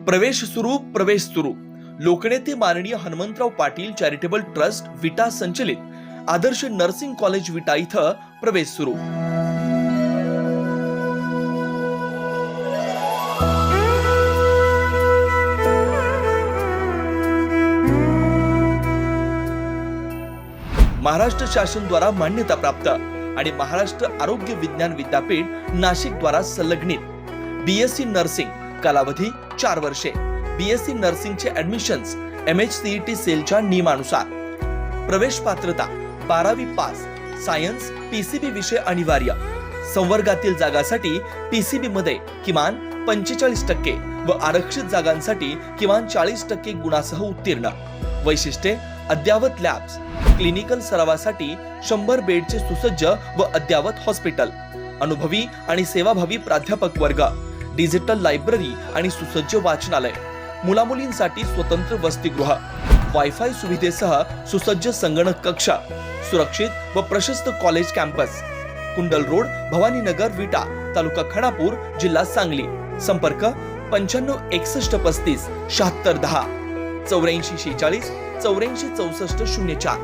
प्रवेश सुरू प्रवेश सुरू लोकनेते माननीय हनुमंतराव पाटील चॅरिटेबल ट्रस्ट विटा संचलित. आदर्श नर्सिंग कॉलेज विटा इथं प्रवेश सुरू महाराष्ट्र शासन द्वारा मान्यता प्राप्त आणि महाराष्ट्र आरोग्य विज्ञान विद्यापीठ नाशिक द्वारा संलग्नित. बीएससी नर्सिंग कालावधी चार वर्षे. बीएससी नर्सिंगचे ऍडमिशन्स एम एच सीईटी सेलच्या नियमानुसार. प्रवेश पात्रता बारावी पास सायन्स पीसीबी विषय अनिवार्य. संवर्गातील जागासाठी पीसीबी मध्ये किमान पंचेचाळीस टक्के व आरक्षित जागांसाठी किमान चाळीस टक्के गुणासह उत्तीर्ण. वैशिष्ट्ये अद्यावत लॅब्स क्लिनिकल सरावासाठी शंभर बेडचे सुसज्ज व अद्यावत हॉस्पिटल अनुभवी आणि सेवाभावी प्राध्यापक वर्ग. डिजिटल लायब्ररी आणि सुसज्ज वाचनालय. मुलामुलींसाठी स्वतंत्र वसतिगृह वायफाय सुविधेसह सुसज्ज संगणक कक्षा सुरक्षित व प्रशस्त college campus. Kundal road Bhavaninagar Vita taluka Khadapur जिल्हा सांगली. संपर्क पंच्याण्णव एकसष्ट पस्तीस शहात्तर दहा चौऱ्याऐंशी शेहेचाळीस चौऱ्याऐंशी चौसष्ट शून्य चार.